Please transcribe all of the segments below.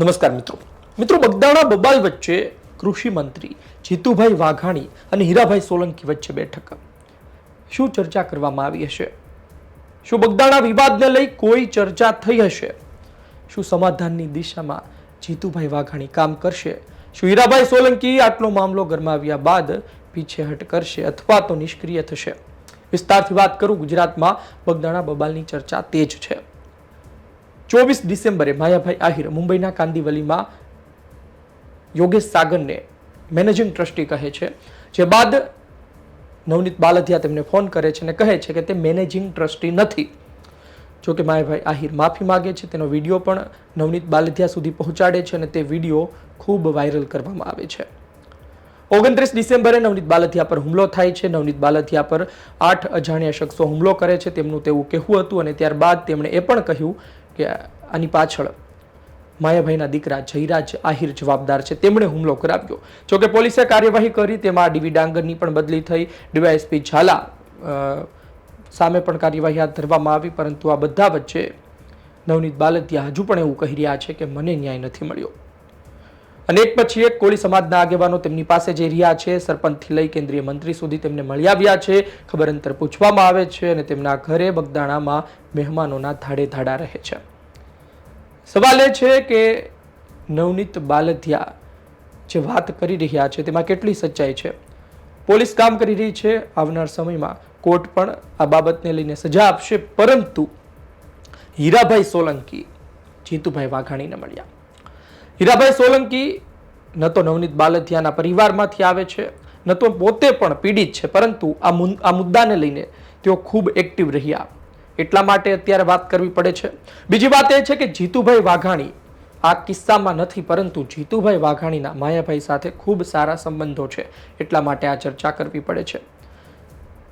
નમસ્કાર મિત્રો. મિત્રો, બગદાણા, બબાલ વચ્ચે કૃષિ મંત્રી જીતુભાઈ વાઘાણી અને હીરાભાઈ સોલંકી વચ્ચે બેઠક. શું ચર્ચા કરવામાં આવી હશે? શું બગદાણા વિવાદને લઈ કોઈ ચર્ચા થઈ હશે? શું સમાધાનની દિશામાં જીતુભાઈ વાઘાણી કામ કરશે? શું હીરાભાઈ સોલંકી આટલો મામલો ગરમાવ્યા બાદ પીછેહટ કરશે અથવા તો નિષ્ક્રિય થશે? વિસ્તારથી વાત કરું, ગુજરાતમાં બગદાણા, બબાલની ચર્ચા તેજ છે. ચોવીસ ડિસેમ્બરે માયાભાઈ આહિર મુંબઈના કાંદીવલીમાં યોગેશ સાગરને મેનેજિંગ ટ્રસ્ટી કહે છે. જે બાદ નવનીત બાલધિયા તેમને ફોન કરે છે અને કહે છે કે તે મેનેજિંગ ટ્રસ્ટી નથી. જો કે માયાભાઈ આહિર માફી માગે છે. તેનો વીડિયો પણ નવનીત બાલધિયા સુધી પહોંચાડે છે અને તે વીડિયો ખૂબ વાયરલ કરવામાં આવે છે. ઓગણત્રીસ ડિસેમ્બરે નવનીત બાલધિયા પર હુમલો થાય છે. નવનીત બાલધિયા પર આઠ અજાણ્યા શખ્સો હુમલો કરે છે. તેમનું તેવું કહેવું હતું અને ત્યારબાદ તેમણે એ પણ કહ્યું કે આની પાછળ માયાભાઈના દીકરા જયરાજ આહિર જવાબદાર છે. તેમણે હુમલો કરાવ્યો. જોકે પોલીસે કાર્યવાહી કરી, તેમાં ડીવી ડાંગરની પણ બદલી થઈ. ડીવાયએસપી ઝાલા સામે પણ કાર્યવાહી હાથ ધરવામાં આવી, પરંતુ આ બધા વચ્ચે નવનીત બાલદિયા હજુ પણ એવું કહી રહ્યા છે કે મને ન્યાય નથી મળ્યો. અને એક પછી એક કોળી સમાજના આગેવાનો તેમની પાસે જઈ રહ્યા છે. સરપંચથી લઈ કેન્દ્રીય મંત્રી સુધી તેમને મળી આવ્યા છે. ખબર અંતર પૂછવામાં આવે છે અને તેમના ઘરે બગદાણામાં મહેમાનોના ધાડે ધાડા રહે છે. સવાલ એ છે કે નવનીત બાલધિયા જે વાત કરી રહ્યા છે, તેમાં કેટલી સચ્ચાઈ છે? પોલીસ કામ કરી રહી છે, આવનાર સમયમાં કોર્ટ પણ આ બાબતને લઈને સજા આપશે, પરંતુ હીરાભાઈ સોલંકી, જીતુભાઈ વાઘાણીને મળ્યા. હીરાભાઈ સોલંકી ન તો નવનીત બાલધિયાના પરિવારમાંથી આવે છે, ન તો પોતે પણ પીડિત છે, પરંતુ આ મુદ્દાને લઈને તેઓ ખૂબ એક્ટિવ રહ્યા. એટલા માટે અત્યારે વાત કરવી પડે છે. બીજી વાત એ છે કે જીતુભાઈ વાઘાણી આ કિસ્સામાં નથી, પરંતુ જીતુભાઈ વાઘાણીના માયાભાઈ સાથે ખૂબ સારા સંબંધો છે, એટલા માટે આ ચર્ચા કરવી પડે છે.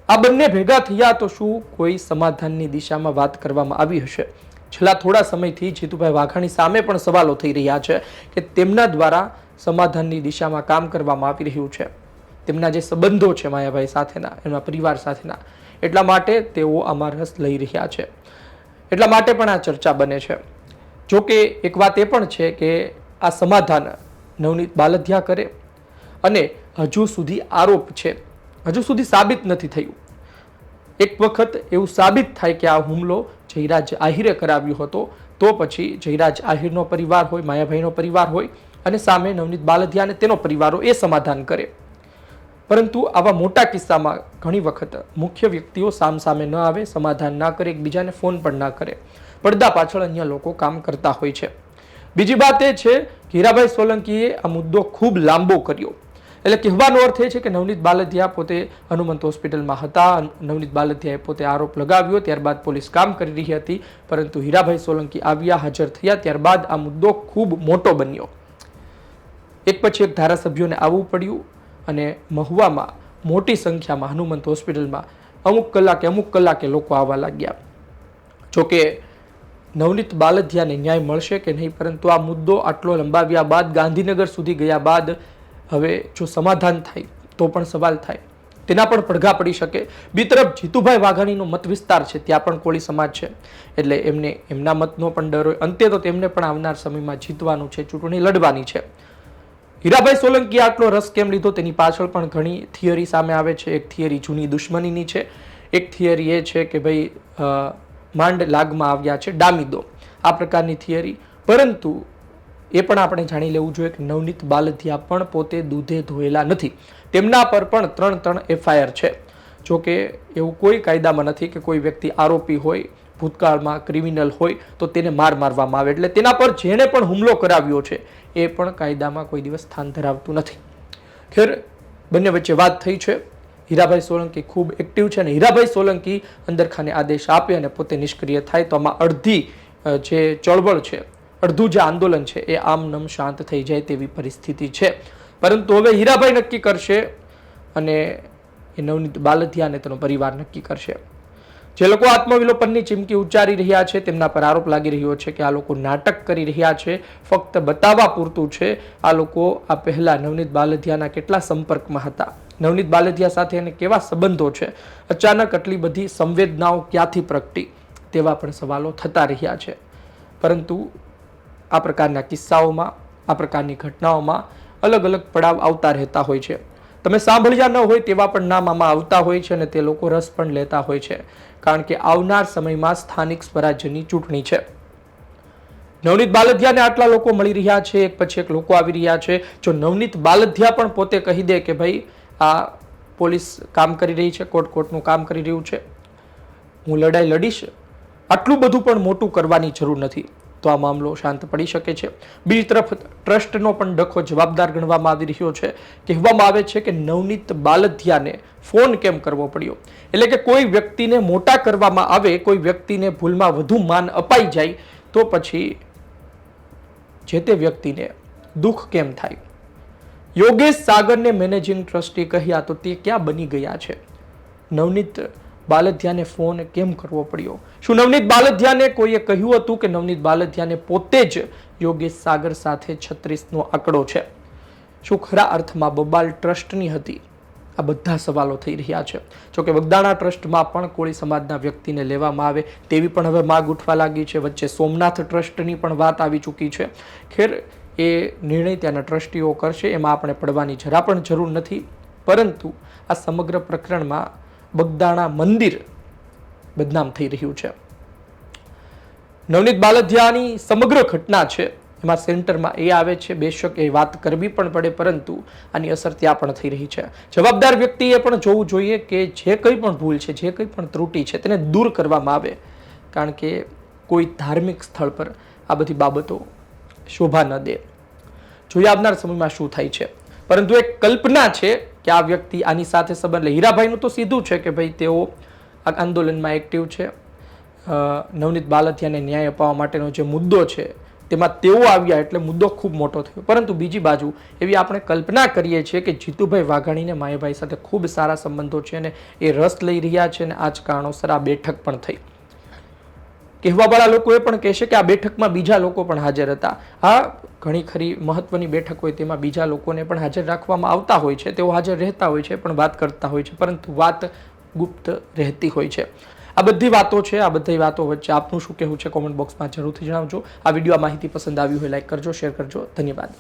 આ બંને ભેગા થયા તો શું કોઈ સમાધાનની દિશામાં વાત કરવામાં આવી હશે? છેલ્લા થોડા સમયથી જીતુભાઈ વાઘાણી સામે પણ સવાલો થઈ રહ્યા છે કે તેમના દ્વારા સમાધાનની દિશામાં કામ કરવામાં આવી રહ્યું છે. તેમના જે સંબંધો છે માયાભાઈ સાથેના, એમના પરિવાર સાથેના એટલા માટે તેઓ આમાં રસ લઈ રહ્યા છે. એટલા માટે પણ આ ચર્ચા બને છે. જો કે એક વાત એ પણ છે કે આ સમાધાન નવનીત બાલધિયા કરે અને હજુ સુધી આરોપ છે. હજુ સુધી સાબિત નથી થયું. એક વખત એવું સાબિત થાય કે આ હુમલો જયરાજ આહિરે કરાવ્યો હતો, તો પછી જયરાજ આહિરનો પરિવાર હોય, માયાભાઈનો પરિવાર હોય અને સામે નવનીત બાલધિયા અને તેનો પરિવારો એ સમાધાન કરે. પરંતુ આવા મોટા કિસ્સામાં ઘણી વખત મુખ્ય વ્યક્તિઓ સામસામે ન આવે, સમાધાન ના કરે, એકબીજાને ફોન પણ ના કરે. પડદા પાછળ અન્ય લોકો કામ કરતા હોય છે. બીજી વાત એ છે કે હીરાભાઈ સોલંકીએ આ મુદ્દો ખૂબ લાંબો કર્યો. એટલે કહેવાનો અર્થ એ છે કે નવનીત બાલધિયા પોતે હનુમંત હોસ્પિટલમાં હતા, નવનીત બાલધિયાએ પોતે આરોપ લગાવ્યો, ત્યારબાદ પોલીસ કામ કરી રહી હતી, પરંતુ હીરાભાઈ સોલંકી આવ્યા, હાજર થયા, ત્યારબાદ આ મુદ્દો ખૂબ મોટો બન્યો. એક પછી એક ધારાસભ્યોને આવવું પડ્યું. અને મહુવામાં મોટી સંખ્યામાં હનુમંત હોસ્પિટલમાં અમુક કલાકે અમુક કલાકે લોકો આવવા લાગ્યા. જોકે નવનીત બાલધિયાને ન્યાય મળશે કે નહીં, પરંતુ આ મુદ્દો આટલો લંબાવ્યા બાદ ગાંધીનગર સુધી ગયા બાદ હવે જો સમાધાન થાય, તો પણ સવાલ થાય. તેના પણ પડઘા પડી શકે. બી તરફ જીતુભાઈ વાઘાણીનો મત વિસ્તાર છે, ત્યાં પણ કોળી સમાજ છે. એટલે એમને એમના મતનો પણ ડર હોય. અંતે તો તેમને પણ આવનાર સમયમાં જીતવાનું છે, ચૂંટણી લડવાની છે. હીરાભાઈ સોલંકી આટલો રસ કેમ લીધો? તેની પાછળ પણ ઘણી થિયરી સામે આવે છે. એક થિયરી જૂની દુશ્મનીની છે. એક થિયરી એ છે કે ભાઈ માંડ લાગમાં આવ્યા છે ડામીદો. આ પ્રકારની થિયરી. પરંતુ એ પણ આપણે જાણી લેવું જોઈએ કે નવનીત બાલધિયા પણ પોતે દૂધે ધોયેલા નથી. તેમના પર પણ ત્રણ ત્રણ એફઆઈઆર છે. જો કે એવું કોઈ કાયદામાં નથી કે કોઈ વ્યક્તિ આરોપી હોય ભૂતકાળમાં ક્રિમિનલ હોય તો તેને માર મારવામાં આવે. એટલે તેના પર જેણે પણ હુમલો કરાવ્યો છે, એ પણ કાયદામાં કોઈ દિવસ સ્થાન ધરાવતું નથી. ખેર, બંને વચ્ચે વાત થઈ છે. હીરાભાઈ સોલંકી ખૂબ એક્ટિવ છે અને હીરાભાઈ સોલંકી અંદરખાને આદેશ આપે અને પોતે નિષ્ક્રિય થાય તો આમાં અડધી જે ચળવળ છે, અડધું જે આંદોલન છે, એ આમનમ શાંત થઈ જાય તેવી પરિસ્થિતિ છે. પરંતુ હવે હીરાભાઈ નક્કી કરશે અને એ નવનીત બાલધિયા અને તેનો પરિવાર નક્કી કરશે. જે લોકો આત્મવિલોપનની ચીમકી ઉચ્ચારી રહ્યા છે, તેમના પર આરોપ લાગી રહ્યો છે કે આ લોકો નાટક કરી રહ્યા છે, ફક્ત બતાવવા પૂરતું છે. આ લોકો આ પહેલા નવનીત બાલધિયાના કેટલા સંપર્કમાં હતા? નવનીત બાલધિયા સાથે એને કેવા સંબંધો છે? અચાનક આટલી બધી સંવેદનાઓ ક્યાંથી પ્રગટી? તેવા પણ સવાલો થતા રહ્યા છે. પરંતુ આ પ્રકારના કિસ્સાઓમાં, આ પ્રકારની ઘટનાઓમાં અલગ અલગ પડાવ આવતા રહેતા હોય છે. તમે સાંભળ્યા ન હોય તેવા પણ નામ આમાં આવતા હોય છે અને તે લોકો રસ પણ લેતા હોય છે. કારણ કે આવનાર સમયમાં સ્થાનિક સ્વરાજ્યની ચૂંટણી છે. નવનીત બાલધિયાને આટલા લોકો મળી રહ્યા છે, એક પછી એક લોકો આવી રહ્યા છે. જો નવનીત બાલધિયા પણ પોતે કહી દે કે ભાઈ, આ પોલીસ કામ કરી રહી છે, કોર્ટ કોર્ટનું કામ કરી રહ્યું છે. હું લડાઈ લડીશ. આટલું બધું પણ મોટું કરવાની જરૂર નથી. તો આ મામલો શાંત પડી શકે છે. બીજી તરફ, ટ્રસ્ટનો પણ ડખો જવાબદાર ગણવામાં આવી રહ્યો છે. કહેવામાં આવે છે કે નવનીત બાલધિયાને ફોન કેમ કરવો પડ્યો? એટલે કે કોઈ વ્યક્તિને મોટા કરવામાં આવે, કોઈ વ્યક્તિને ભૂલમાં વધુ માન અપાઈ જાય, તો પછી જે તે વ્યક્તિને દુઃખ કેમ થાય? યોગેશ સાગરને મેનેજિંગ ટ્રસ્ટી કહ્યા તો તે ક્યાં બની ગયા છે? નવનીત બાલધિયાને ફોન કેમ કરવો પડ્યો? શું નવનીત બાલધ્યાને કોઈએ કહ્યું હતું કે નવનીત બાલધ્યાને પોતે જ યોગેશ સાગર સાથે છત્રીસનો આંકડો છે? શું ખરા અર્થમાં બબાલ ટ્રસ્ટની હતી? આ બધા સવાલો થઈ રહ્યા છે. જોકે બગદાણા ટ્રસ્ટમાં પણ કોળી સમાજના વ્યક્તિને લેવામાં આવે તેવી પણ હવે માગ ઉઠવા લાગી છે. વચ્ચે સોમનાથ ટ્રસ્ટની પણ વાત આવી ચૂકી છે. ખેર, એ નિર્ણય ત્યાંના ટ્રસ્ટીઓ કરશે. એમાં આપણે પડવાની જરા પણ જરૂર નથી. પરંતુ આ સમગ્ર પ્રકરણમાં બગદાણા મંદિર બદનામ થઈ રહ્યું છે. નવનીત બાલધિયાની સમગ્ર ઘટના છે. એમાં સેન્ટરમાં એ આવે છે. બેશક એ વાત કરવી પણ પડે, પરંતુ આની અસર ત્યાં પણ થઈ રહી છે. જવાબદાર વ્યક્તિએ પણ જોવું જોઈએ કે જે કંઈ પણ ભૂલ છે, જે કંઈ પણ ત્રુટિ છે, તેને દૂર કરવામાં આવે. કારણ કે કોઈ ધાર્મિક સ્થળ પર આ બધી બાબતો શોભા ન દે. જોઈએ આવનાર સમયમાં શું થાય છે? પરંતુ એક કલ્પના છે કે આ વ્યક્તિ આની સાથે સંબંધ લે. હીરાભાઈનું તો સીધું છે કે ભાઈ તેઓ આ આંદોલનમાં એક્ટિવ છે. નવનીત બાલથિયાને ન્યાય અપાવવા માટેનો જે મુદ્દો છે તેમાં તેઓ આવ્યા એટલે મુદ્દો ખૂબ મોટો થયો. પરંતુ બીજી બાજુ એવી આપણે કલ્પના કરીએ છીએ કે જીતુભાઈ વાઘાણીને માયાભાઈ સાથે ખૂબ સારા સંબંધો છે અને એ રસ લઈ રહ્યા છે અને આ જ કારણોસર આ બેઠક પણ થઈ. કહેવાવાળા લોકો એ પણ કહેશે કે આ બેઠકમાં બીજા લોકો પણ હાજર હતા. હા, ઘણી ખરી મહત્વની બેઠક હોય તેમાં બીજા લોકોને પણ હાજર રાખવામાં આવતા હોય છે, તેઓ હાજર રહેતા હોય છે, પણ વાત કરતા હોય છે, પરંતુ વાત ગુપ્ત રહેતી હોય છે. આ બધી વાતો છે, આ બધી વાતો વચ્ચે આપનું શું કહેવું છે કોમેન્ટ બોક્સમાં જરૂરથી જણાવજો. આ વીડિયો માહિતી પસંદ આવી હોય, લાઈક કરજો, શેર કરજો. ધન્યવાદ.